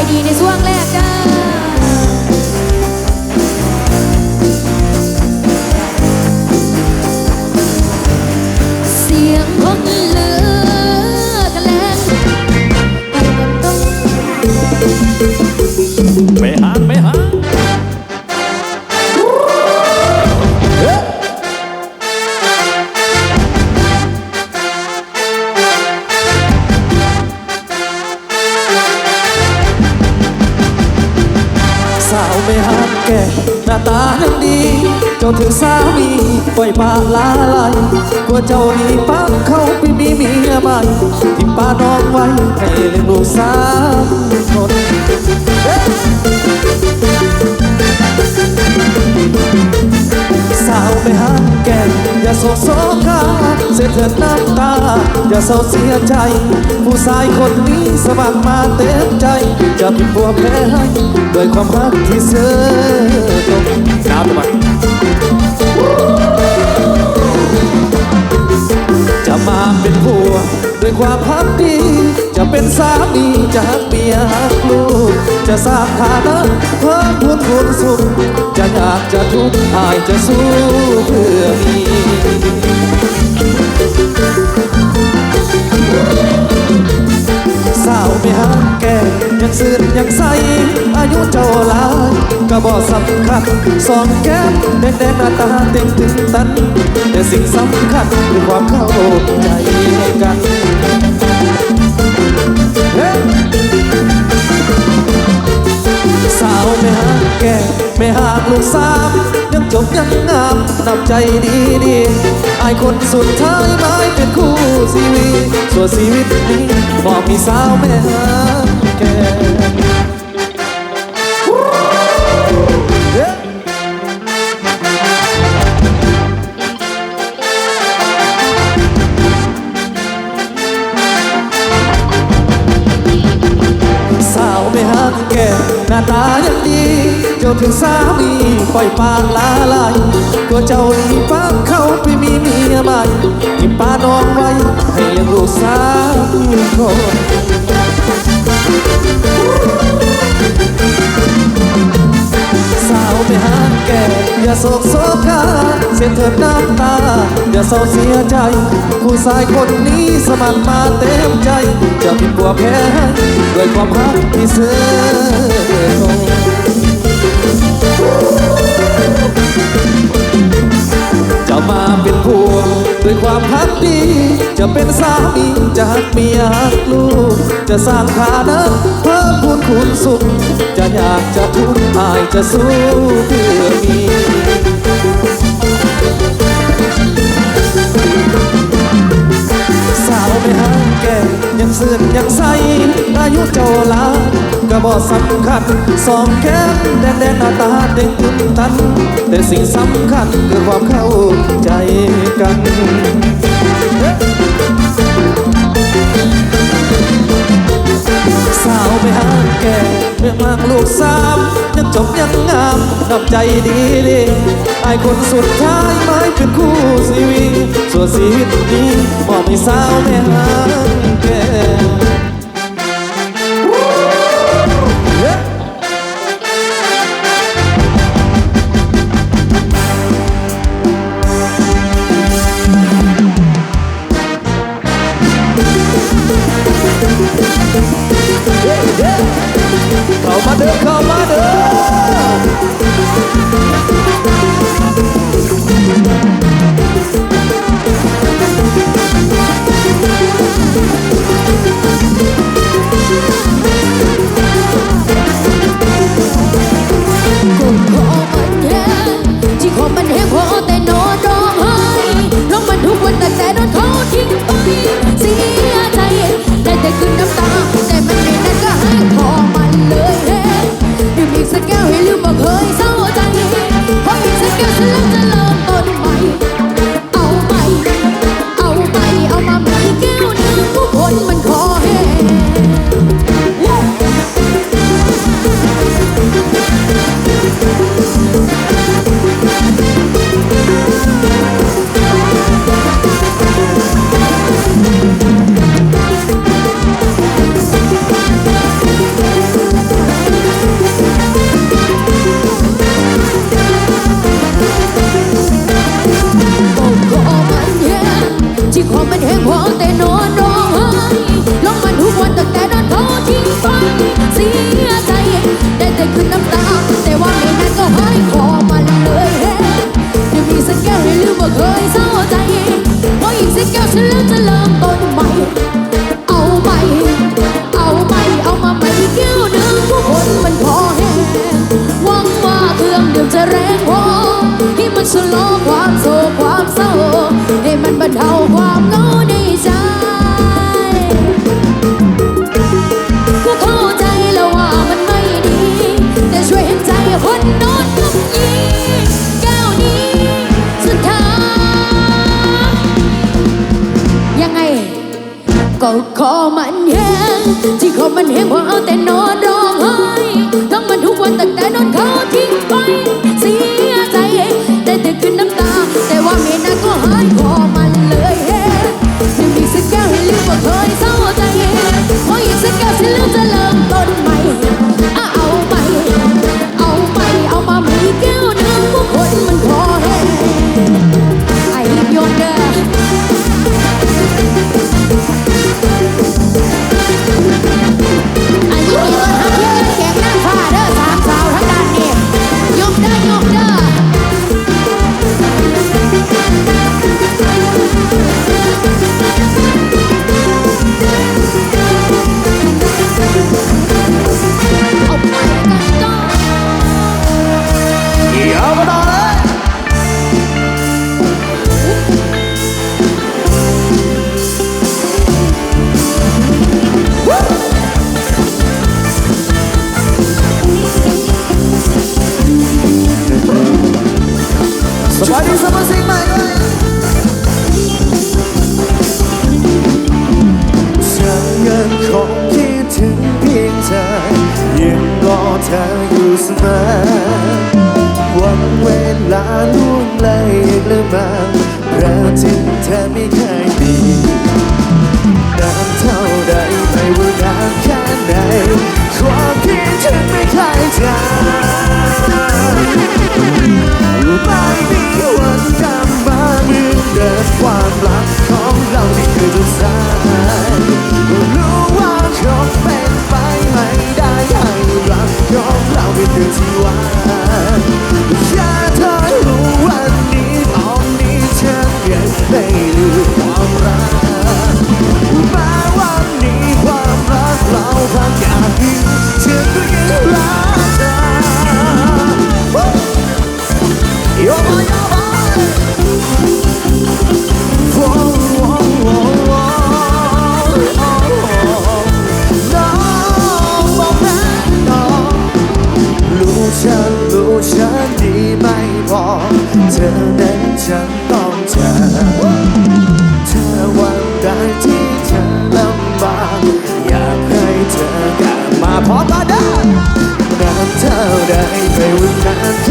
ายดีในช่วงแรกจ้า ถึงสามีปล่อยปลาลาไหลกลัวเจ้านีปักเขาไปมีเมียใหม่ที่ป้าน้องไว้ให้เลี้ยงลูกสามคนสาวไม่หักแก่อย่าโศกโศกาเสียเถิดน้ำตา อย่าเศร้าเสียใจ ผู้ชายคนนี้สมัครมาเต็มใจ จะเป็นผัวแพ้ให้ด้วยความรักที่เสื่อตรงน้ำทำไม ด้วยความพักดี จะเป็นสามีจะหักเมียหักลูก จะสร้างฐานะเพิ่มพูนคูณสุข จะอยากจะทุกข์อายจะสู้เพื่อมีสาวไม่หักแก่ยังซื่นยังใส อายุเจ้าหลายก็บ่สำคัญสองแก้มแดงแดงๆหน้าตาเต็งถึงตัน แต่สิ่งสำคัญคือความเข้าใจ นับใจดีดีไอายคนสุดท้ายไม้เป็นคู่ชีวิตส่วนชีวิตนี้บอกมีสาวแม่หาแก่ เจ้าถึงสามีปล่อยปากลาลายตัวเจ้าหนีปักเข้าไปมีเมียใหม่ที่ป้าน้องไว้ให้เลี้ยงลูกสามคนสาวไม่หาแก่อย่าโศกโศกาเสียเถิดน้ำตา อย่าเศร้าเสียใจ ผู้ชายคนนี้สมัครมาเต็มใจ จะเป็นบัวแพ้ด้วยความรักที่เสื่อต มาเป็นพวงด้วยความพักดี จะเป็นสามีจะหักเมียหักลูก จะสร้างฐานะเพิ่มพูนคุณสุข จะอยากจะทุกข์อายจะสู้เพื่อมีสาวไม่ห้างแก่ ยังซื่นยังใสอายุเจ้าลาก็บ่สำคัญสองแก้มแดงแดงหน้าตาเด็กตึงตัน แต่สิ่งสำคัญคือความเข้าใจกันสาวไม่ห่างแก่เมื่อมากลูกสามยังจบยังงามนับใจดีดีไอายคนสุดท้ายไม้เป็นคู่ชีวิตส่วนชีวิตนี้มอบให้สาวไม่ห่างแก่ เ see อันนี้าชิกใหม่เลยเงินของคิดถึงเพียงเธอยังรอเธออยู่เสมอวันเวลาล่วงเลยละมาเราะถึงเธอไม่เคย ฉันดีไม่พอเธอนั้นฉัต้องเจอเธอวังใดที่เธอลำบากอยากให้เธอกลับมาพอมาได้นานเท่าใดไปวันนั้น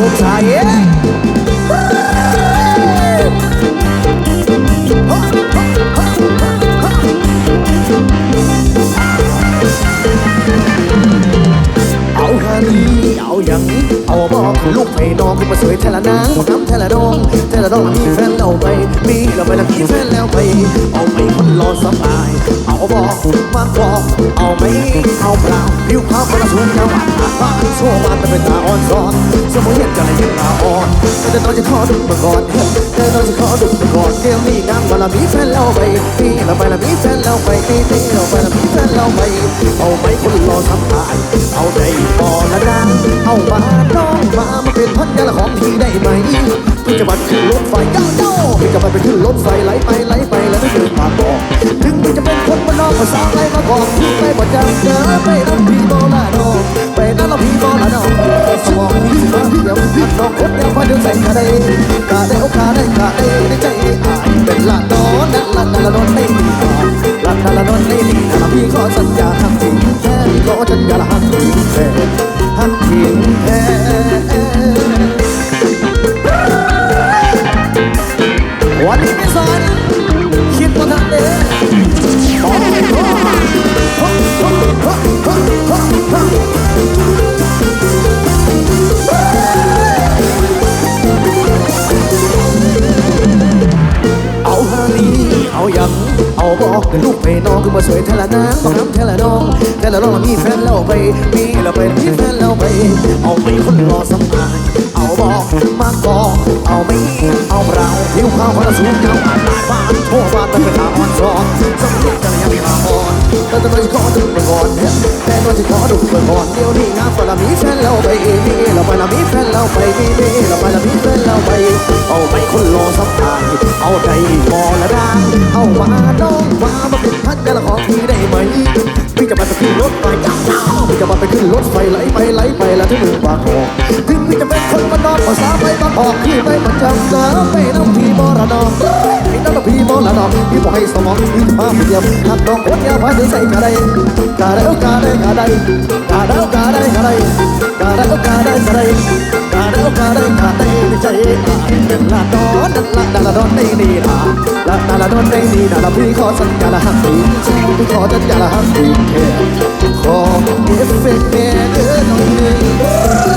Otaye. Ao Hani, ao Yang, ao Bong, lúc mày đong cũng mà sưởi thay là nắng, một nắm thay là đong, thay là đong thì fan lâu mày, mi là mày là khi fan lâu mày, ao mày vẫn lo sắm bài, ao Bong, mang Bong, ao mày, ao Blau, yêu khóc mà là xuống nhau mặt, mặt xuống mặt là bên ta on son. สบายเอาบอกมาบอกเหมเอาเล่าผิวขาวคนละสูงยาวหวานบ้านโซ่บ้านแต่ต้อนสมองจยังตาอ่อนแต่ตอนจะขอดูมาก่อนแต่ตอนจะขอดูมาก่อนเดี๋ยวนี้งามมาละมีแฟนแล้วไปมีแล้วไปละมีแฟนแล้วไปมีมีแล้วไปละมีแฟนแล้วไปเอาไหมคนรอสบายเอาใจพอละนางเอามาน้องมามาเป็นพันยาละของพี่ได้ไหมเพี่อจะบัดขึ้นรถไฟเจ้าเจ้าพี่จะบัดไปขึ้นรถไฟไหลไปไหลไปแล้วไม่เคยปาบอกถึงพี่จะเป็นคนบ้านนอกภาษาไรมาบอกพี่ไม่บอกจะเจอไปน้องพี่โบราณองไป นั่นเราพี่โบราณองสมองพี่มเดียวอันน้องคนเดียวพอเดียวใส่กระเดยกระเดยกระเดยกระเดยในใจอายเป็นละนอนนั่นละนั่นละนอนไม่ดีละนั่นละนอนไม่ดีนะพี่ขอสัญญาทำจริงแค่พี่ขอสัญญาละหักจริงแค่หักจริงแค่วันนี้ไม่สอน คิดว่าทางเดินบอกให้พ่อพ่อพ่อพ่อพ่อพ่อพ่อเอาฮาลีเอายังเอาบอกกับลูกไปน้องคือมาสวยเทละนางบอกน้ำเทละน้องเทละน้องมีแฟนแล้วไปมีแล้วไปมีแฟนแล้วไป เอาไปคนรอสำอาง เอาบอกมาบอกเอาไม่เอาเราผิวขาวคนละสูงยาอ่านลายบ้านโชว์บ้านมันเป็นตาอ่อนซอนสมองจะยังมีลาอ่อนแต่ตอนนี้ขอดูไปก่อนแต่ตอนที่ขอดูไปก่อนเดี๋ยวนี้งามก็ละมีแฟนแล้วไปมีแล้วไปละมีแฟนแล้วไปมีมีแล้วไปละมีแฟนแล้วไป เอาไปคนรอสำอางเอาใจพอละนางเอามาน้องมามาเป็นพันกันละของพี่ได้ไหม พี่จะมาไปขึ้นรถไฟจ้าจ้าพี่จะมาไปขึ้นรถไฟไหลไปไหลไปแล้วถึงปางกอกถึงพี่จะเป็นคนมานอนภาษาไปบางออกพี่ไม่ประจำเจอไปน้องพี่บอระนอกพี่น้องพี่บอระนอกพี่บอกให้สมองพี่มาเพียบหักดองคนเดียวพาถึงใส่กระไดกระไดกระไดกระได ได้โอกาสได้กระไรกาได้โกาสได้กระไรกาได้โกาสได้กาได้ในใจอ่านเป็นละดอนละดาละดอนในนี่ละละดาละดอนในนี่นะละพี่ขอสัญญาละหักดีฉันพี่ขอจะญญาละหักดีแค่ขอเอฟเฟกต์แม่ออหน่อยนึง